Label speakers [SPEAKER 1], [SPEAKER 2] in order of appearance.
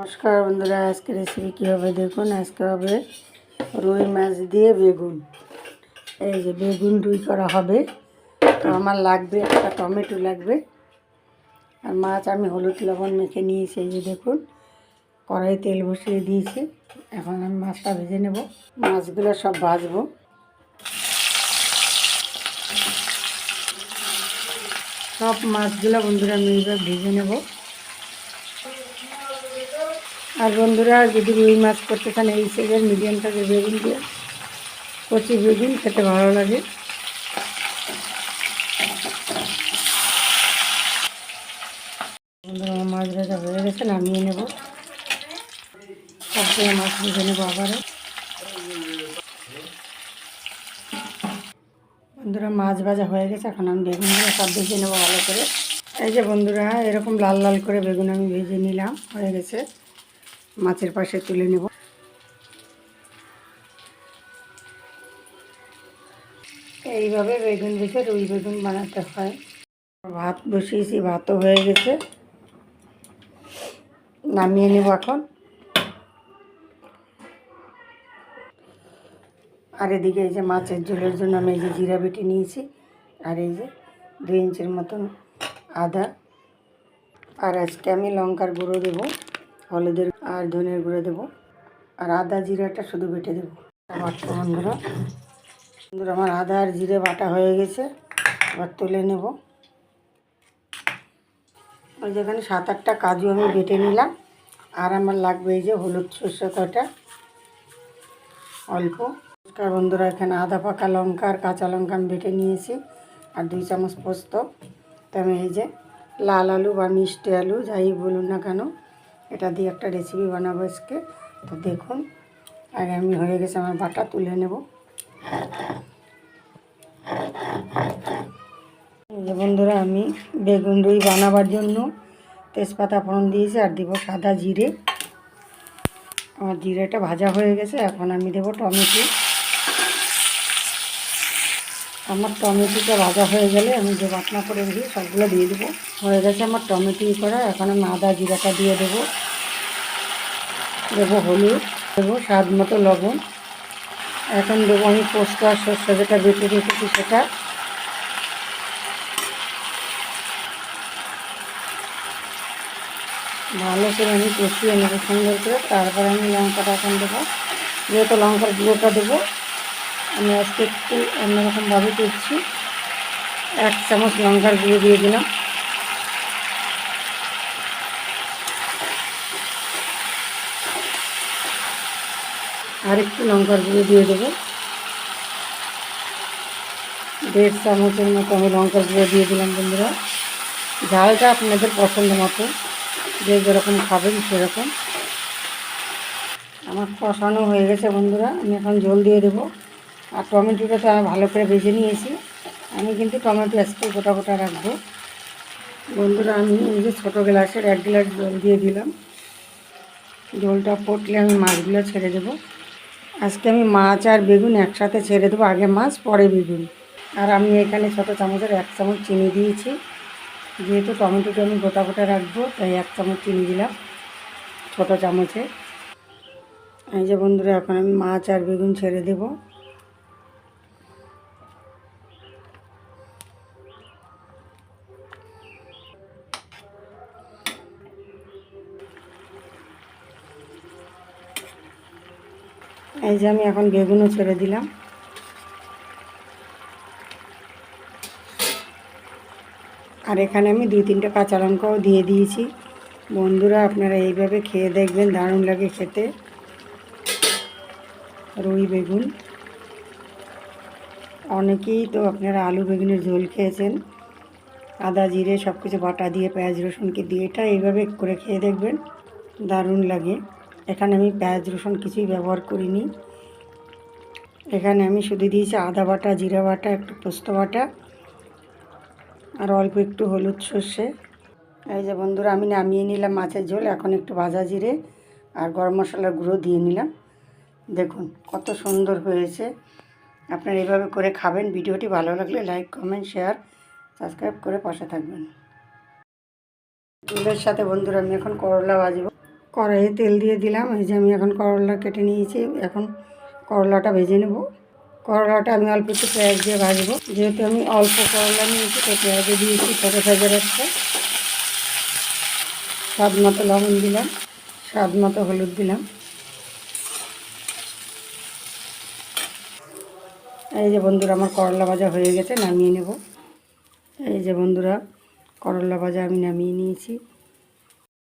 [SPEAKER 1] নমস্কার বন্ধুরা আজকে রেসিপি কী হবে দেখুন। আজকে হবে রুই মাছ দিয়ে বেগুন। এই যে বেগুন রুই করা হবে। তো আমার লাগবে একটা টমেটো লাগবে। আর মাছ আমি হলুদ লবণ মেখে নিয়েছি, এই যে দেখুন। কড়াই তেল বসিয়ে দিয়েছি। এখন আমি মাছটা ভেজে নেব। মাছগুলো সব ভাজবো। সব মাছগুলো বন্ধুরা আমি ভেজে নেব। আর বন্ধুরা, যদি রুই মাছ করতে চান, এই সাইজের মিডিয়াম সাইজের বেগুন দিয়ে কচি বেগুন খেতে ভালো লাগে। বন্ধুরা মাছ ভাজা হয়ে গেছে, নামিয়ে নেব। সবগুলো মাছ ভেজে নেব আবারও। বন্ধুরা, মাছ ভাজা হয়ে গেছে, এখন আমি বেগুন বেগুনগুলো সব ভেজে নেব ভালো করে। এই যে বন্ধুরা, এরকম লাল লাল করে বেগুন আমি ভেজে নিলাম, হয়ে গেছে। মাছের পাশে তুলে নেব। এইভাবে বেগুন ভেজে রুই বেগুন বানাতে হয়। ভাত বসিয়েছি, ভাতও হয়ে গেছে। নামিয়ে নেব এখন। আর এদিকে এই যে মাছের ঝোলের জন্য আমি এই যে জিরা বেটে নিয়েছি, আর এই যে দুই ইঞ্চির মতন আদা। আর আজকে আমি লঙ্কার গুঁড়ো দেবো। হলুদের আর ধনের গুঁড়ো দেবো। আর আদা জিরাটা শুধু বেটে দেবো। বন্ধুরা বন্ধুরা আমার আদা আর জিরে বাটা হয়ে গেছে। এবার তুলে নেব। ওই যেখানে সাত আটটা কাজু আমি বেটে নিলাম। আর আমার লাগবে এই যে হলুদ সর্ষে কটা। অল্প। নমস্কার বন্ধুরা, এখানে আদা, পাকা লঙ্কা আর কাঁচা লঙ্কা আমি বেটে নিয়েছি। আর দুই চামচ পোস্ত। তো আমি এই যে লাল আলু বা মিষ্টি আলু, যাই বলুন না কেন এটা দিয়ে একটা রেসিপি বানাবো আজকে। তো দেখুন, আগে আমি হয়ে গেছে আমার বাটা, তুলে নেব। বন্ধুরা, আমি বেগুন রুই বানাবার জন্য তেজপাতা ফোড়ন দিয়েছি আর দিব সাদা জিরে। আমার জিরেটা ভাজা হয়ে গেছে, এখন আমি দেবো টমেটো। আমার টমেটোটা ভাজা হয়ে গেলে আমি যে বাটনা করে দিই সবগুলো দিয়ে দেবো। হয়ে গেছে আমার টমেটো করা, এখন আমি আদা জিরাটা দিয়ে দেবো। দেবো হলুদ, দেবো স্বাদ মতো লবণ। এখন দেবো আমি পোস্ত আর সর্ষে যেটা বেটে রেখেছি সেটা। ভালো করে আমি কষিয়ে নেব সুন্দর করে, তারপরে আমি লঙ্কাটা এখন দেবো। যেহেতু লঙ্কার গুঁড়োটা দেবো আমি আজকে একটু অন্যরকমভাবে করছি। এক চামচ লঙ্কার গুঁড়ো দিয়ে দিলাম। আর একটু লঙ্কার গুঁড়ো দিয়ে দেবো। দেড় চামচের মতো আমি লঙ্কার গুঁড়ো দিয়ে দিলাম বন্ধুরা। ঝালটা আপনাদের পছন্দ মতো, যে যেরকম খাবেন সেরকম। আমার কষানো হয়ে গেছে বন্ধুরা, আমি এখন জল দিয়ে দেবো। আর টমেটোটা তো আমি ভালো করে ভেজে নিয়েছি। আমি কিন্তু টমেটো আজকে গোটা গোটা রাখব। বন্ধুরা, আমি এই যে ছোটো গ্লাসের এক গ্লাস জল দিয়ে দিলাম। জলটা ফুটলে আমি মাছগুলো ছেড়ে দেবো। আজকে আমি মাছ আর বেগুন একসাথে ছেড়ে দেবো, আগে মাছ, পরে বেগুন। আর আমি এখানে ছোটো চামচের এক চামচ চিনি দিয়েছি। যেহেতু টমেটোটা আমি গোটা গোটা রাখব, তাই এক চামচ চিনি দিলাম ছোটো চামচে। এই যে বন্ধুরা, এখন আমি মাছ আর বেগুন ছেড়ে দেবো। এই যে আমি এখন বেগুনও ছেড়ে দিলাম। আর এখানে আমি দুই তিনটে কাঁচা লঙ্কাও দিয়ে দিয়েছি। বন্ধুরা, আপনারা এইভাবে খেয়ে দেখবেন, দারুণ লাগে খেতে। রুই বেগুন। অনেকেই তো আপনারা আলু বেগুনের ঝোল খেয়েছেন। আদা, জিরে সব কিছু বাটা দিয়ে, পেঁয়াজ, রসুনকে দিয়ে, এটা এইভাবে করে খেয়ে দেখবেন, দারুণ লাগে। এখানে আমি পেঁয়াজ রসুন কিছুই ব্যবহার করিনি। এখানে আমি শুধু দিয়েছি আদা বাটা, জিরা বাটা, একটু পোস্ত বাটা আর অল্প একটু হলুদ সর্ষে। এই যে বন্ধুরা, আমি নামিয়ে নিলাম মাছের ঝোল, এখন একটু ভাজা জিরে আর গরম মশলার গুঁড়ো দিয়ে নিলাম। দেখুন কত সুন্দর হয়েছে। আপনারা এভাবে করে খাবেন, ভিডিওটি ভালো লাগলে লাইক, কমেন্ট, শেয়ার, সাবস্ক্রাইব করে পাশে থাকবেন। চুলের সাথে বন্ধুরা, আমি এখন করলা ভাজবো। কড়াইয়ে তেল দিয়ে দিলাম। এই যে আমি এখন করলা কেটে নিয়েছি। এখন করলাটা ভেজে নেব। করলাটা আমি অল্প একটু পেঁয়াজ দিয়ে ভাজবো। যেহেতু আমি অল্প করলা নিয়েছি, তো পেঁয়াজে দিয়েছি ছোটো সাইজের একটা। স্বাদ মতো লবণ দিলাম। স্বাদ মতো হলুদ দিলাম। এই যে বন্ধুরা, আমার করলা ভাজা হয়ে গেছে, নামিয়ে নেব। এই যে বন্ধুরা, করলা ভাজা আমি নামিয়ে নিয়েছি।